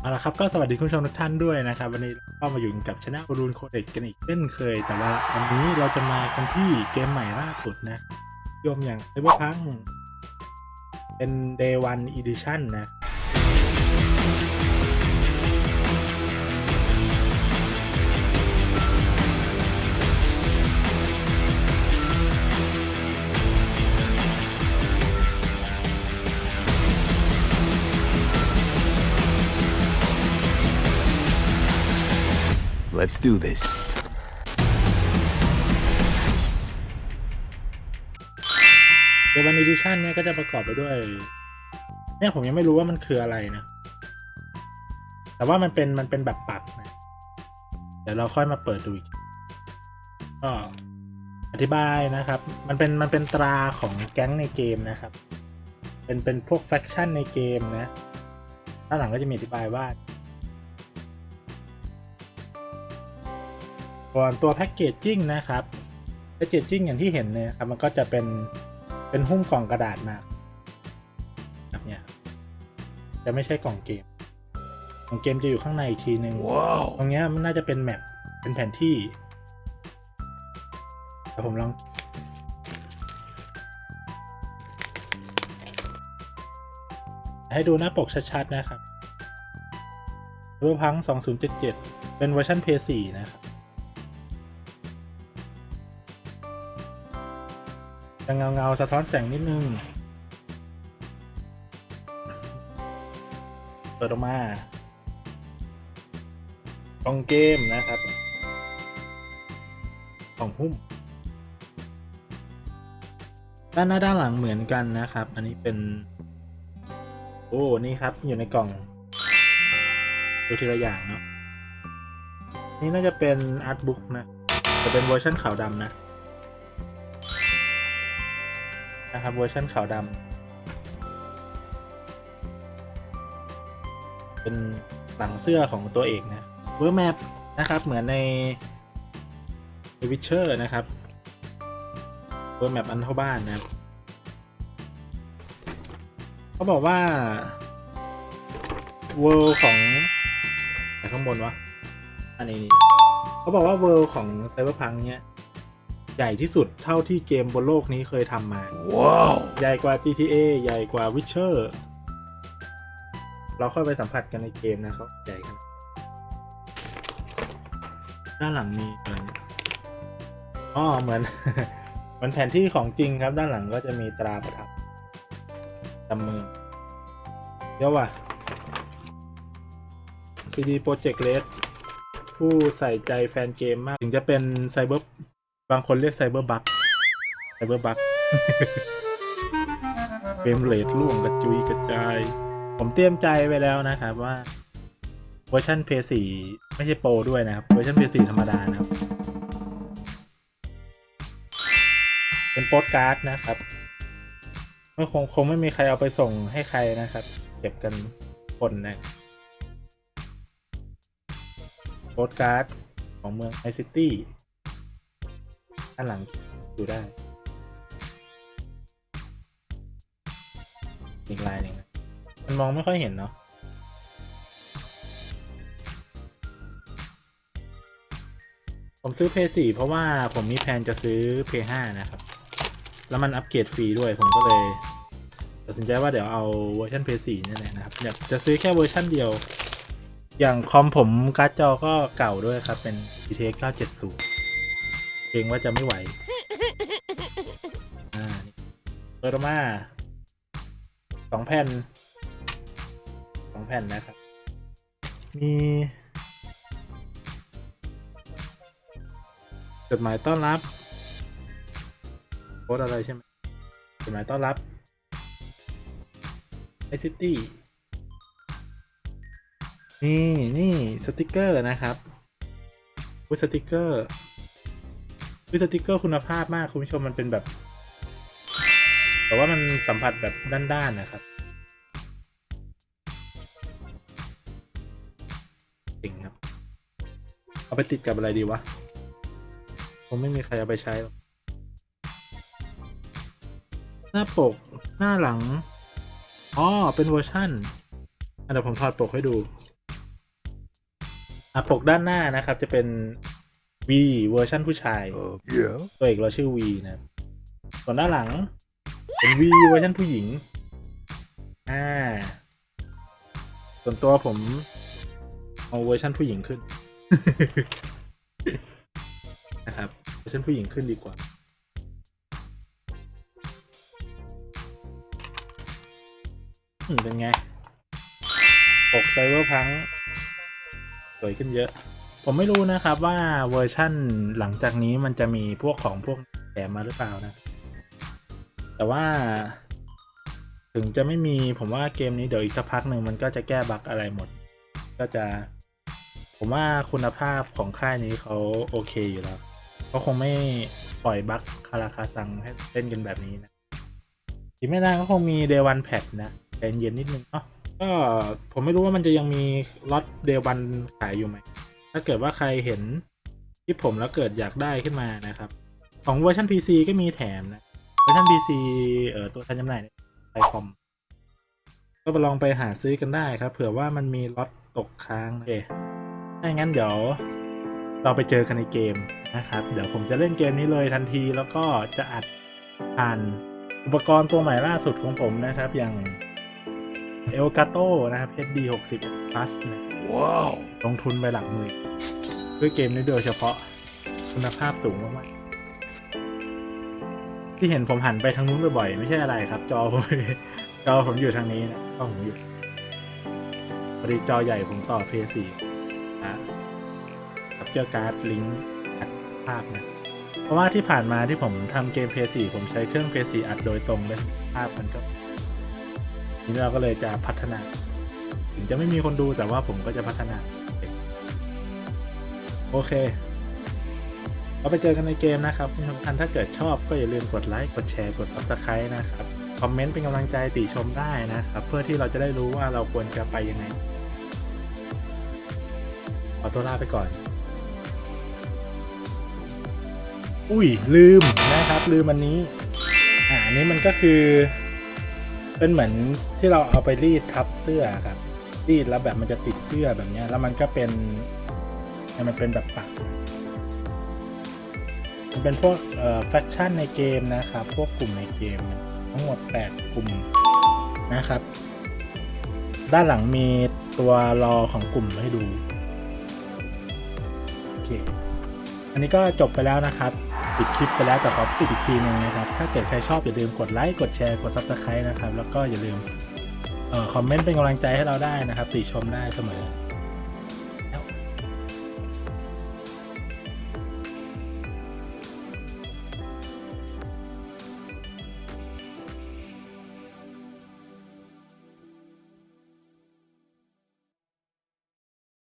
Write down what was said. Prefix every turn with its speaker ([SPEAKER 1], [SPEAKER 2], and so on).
[SPEAKER 1] เอาละครับก็สวัสดีคุณผู้ชมทุกท่านด้วยนะครับ วันนี้ก็มาอยู่กับชนะบรูนโคเด็กกันอีกเช่นเคย แต่ว่าวันนี้เราจะมากันที่เกมใหม่ล่าสุดนะยมอย่างไซเบอร์พังเป็น day one edition นะ
[SPEAKER 2] Let's do this.
[SPEAKER 1] เดวันอีดิชันเนี่ยก็จะประกอบไปด้วย เนี่ยผมยังไม่รู้ว่ามันคืออะไรนะ แต่ว่ามันเป็นมันเป็นแบบปักนะ เดี๋ยวเราค่อยมาเปิดดูอีกก็อธิบายนะครับ มันเป็นมันเป็นตราของแก๊งในเกมนะครับ เป็นเป็นพวกแฟคชั่นในเกมนะ ด้านหลังก็จะมีอธิบายว่า ก่อนตัวแพ็กเกจจิ้งนะครับแพ็กเกจจิ้งอย่างที่เห็นเนี่ยครับมันก็จะเป็นเป็นหุ้มกล่องกระดาษมาแบบเนี้ยจะไม่ใช่กล่องเกมกล่องเกมจะอยู่ข้างในอีกทีหนึ่ง
[SPEAKER 2] Wow.
[SPEAKER 1] ตรงเนี้ยมันน่าจะเป็นแมปเป็นแผนที่แต่ผมลองให้ดูหน้าปกชัดๆนะครับรูปพัง 2077 เป็นเวอร์ชัน PS4 นะครับ จะเงาเงาๆสะท้อนแสงนิดนึง เปิดออกมากล่องเกมนะครับกล่องหุ้ม ด้านหน้าด้านหลังเหมือนกันนะครับ อันนี้เป็น โอ้ นี่ครับอยู่ในกล่อง ดูทีละอย่างเนาะ นี่น่าจะเป็นอาร์ตบุ๊กนะ จะเป็นเวอร์ชันขาวดำนะ นะครับเวอร์ชันขาวดำเป็นหลังเสื้อของตัวเอกนะเวอร์แมปนะครับเหมือนใน The Witcher นะครับเวอร์แมปอันเท่าบ้านนะครับเขาบอกว่าเวอร์ของไหนข้างบนวะอันนี้เขาบอกว่าเวอร์ของไซเบอร์พังเนี้ย ใหญ่ที่สุดเท่าที่เกมบนโลกนี้เคยทำมา
[SPEAKER 2] Wow.
[SPEAKER 1] ใหญ่กว่า GTA ใหญ่กว่า Witcher เราเข้าไปสัมผัสกันในเกมนะครับ ใหญ่กันด้านหลังมีเหมือนอ๋อเหมือน เหมือนแผนที่ของจริงครับ ด้านหลังก็จะมีตราประทับจำมือเดี๋ยวว่ะ CD Projekt Red ผู้ใส่ใจแฟนเกมมาก ถึงจะเป็นไซเบอร์ บางคนเรียกไซเบอร์บัคไซเบอร์บัคเฟรมเรทร่วงกระจุยกระจาย ผมเตรียมใจไว้แล้วนะครับว่าเวอร์ชัน PS4 ไม่ใช่โปรด้วยนะครับ เวอร์ชัน PS4 ธรรมดานะครับ เป็นโปสการ์ดนะครับไม่คงคงไม่มีใครเอาไปส่งให้ใครนะครับ เก็บกันคนนะโปสการ์ดของเมืองไอซิตี้ด้านหลังดูได้ อีกลายหนึ่งมันมองไม่ค่อยเห็นเนาะผมซื้อ p 4เพราะว่าผมมีแผนจะซื้อ p 5นะครับ แล้วมันอัปเกรดฟรีด้วยผมก็เลยตัดสินใจว่าเดี๋ยวเอาเวอร์ชัน p 4นี่แหละนะครับอยากจะซื้อแค่เวอร์ชันเดียว อย่างคอมผมการ์ดจอก็เก่าด้วยครับ เป็น GTX 970 เกรงว่าจะไม่ไหว อ่านี่เปิดออกมาสองแผ่นสองแผ่นนะครับ มีจดหมายต้อนรับโค้ดอะไรใช่ไหมจดหมายต้อนรับไอซิตี้นี่นี่สติกเกอร์นะครับวิสติกเกอร์ วิสติกเกอร์คุณภาพมากคุณผู้ชมมันเป็นแบบ แต่ว่ามันสัมผัสแบบด้านๆนะครับจริงครับ เอาไปติดกับอะไรดีวะผมไม่มีใครเอาไปใช้หรอกหน้าปกหน้าหลังอ๋อเป็นเวอร์ชั่นเดี๋ยวผมถอดปกให้ดูอะปกด้านหน้านะครับจะเป็น V เวอร์ชันผู้ชาย
[SPEAKER 2] Uh, yeah.
[SPEAKER 1] ตัวเอกเราชื่อ V นะครับส่วนด้านหลังเป็น V เวอร์ชันผู้หญิง อ่า ส่วนตัวผมเอาเวอร์ชันผู้หญิงขึ้น นะครับ เวอร์ชันผู้หญิงขึ้นดีกว่าอืมเป็นไงปกไซเบอร์พังสวยขึ้นเยอะ ผมไม่รู้นะครับว่าเวอร์ชั่นหลังจากนี้มันจะมีพวกของพวกแถมมาหรือเปล่านะ แต่ว่า ถึงจะไม่มีผมว่าเกมนี้เดี๋ยวอีกสักพักหนึ่งมันก็จะแก้บั๊กอะไรหมด ก็จะ ผมว่าคุณภาพของค่ายนี้เขาโอเคอยู่แล้ว ก็คงไม่ปล่อยบั๊กคาราคาซังให้เล่นกันแบบนี้นะอีกไม่นานก็คงมีเดวันแพดนะใจเย็นนิดนึงเนาะก็ผมไม่รู้ว่ามันจะยังมีล็อตเดวันขายอยู่ไหม ถ้าเกิดว่าใครเห็นคลิปผมแล้วเกิดอยากได้ขึ้นมานะครับ ของเวอร์ชัน PC ก็มีแถมนะเวอร์ชัน PC เอ่อตัวแทนจำหน่ายไอคอมก็ไปลองไปหาซื้อกันได้ครับ เผื่อว่ามันมีล็อตตกค้างนะโอถ้าอย่างนั้นเดี๋ยวเราไปเจอกันในเกมนะครับ เดี๋ยวผมจะเล่นเกมนี้เลยทันทีแล้วก็จะอัดผ่านอุปกรณ์ตัวใหม่ล่าสุดของผมนะครับ อย่าง Elgato นะครับ HD 60 Plus นะ
[SPEAKER 2] Wow.
[SPEAKER 1] ลงทุนไปหลักหมื่นด้วยเกมนี้โดยเฉพาะคุณภาพสูงมากๆที่เห็นผมหันไปทางนู้นบ่อยๆไม่ใช่อะไรครับ จอผมจอผมอยู่ทางนี้นะกล้องผมอยู่พอดีจอใหญ่ผมต่อ PS4 นะครับเจอการ์ดลิงก์อัดภาพนะ เพราะว่าที่ผ่านมาที่ผมทำเกม PS4 ผมใช้เครื่อง PS4 อัดโดยตรงเลยภาพมันก็ ทีนี้เราก็เลยจะพัฒนา จะไม่มีคนดูแต่ว่าผมก็จะพัฒนา โอเคเราไปเจอกันในเกมนะครับที่สำคัญถ้าเกิดชอบก็อย่าลืมกดไลค์กดแชร์กด subscribe นะครับ คอมเมนต์เป็นกำลังใจติชมได้นะครับ เพื่อที่เราจะได้รู้ว่าเราควรจะไปยังไงขอตัวลาไปก่อน อุ้ยลืมนะครับลืมอันนี้ อ่าอันนี้มันก็คือ เป็นเหมือนที่เราเอาไปรีดทับเสื้อครับ รีดแล้วแบบมันจะติดเสื้อแบบเนี้ยแล้วมันก็เป็นมันเป็นแบบปักมันเป็นพวกเอ่อแฟคชั่นในเกมนะครับ พวกกลุ่มในเกม ทั้งหมด 8 กลุ่มนะครับ ด้านหลังมีตัวรอของกลุ่มให้ดูโอเคอันนี้ก็จบไปแล้วนะครับปิดคลิปไปแล้วแต่ขอปิดอีกทีหนึงนะครับ ถ้าเกิดใครชอบอย่าลืมกดไลค์กดแชร์กด subscribe นะครับ แล้วก็อย่าลืม คอมเมนต์เป็นกำลังใจให้เราได้นะครับ ติชมได้เสมอ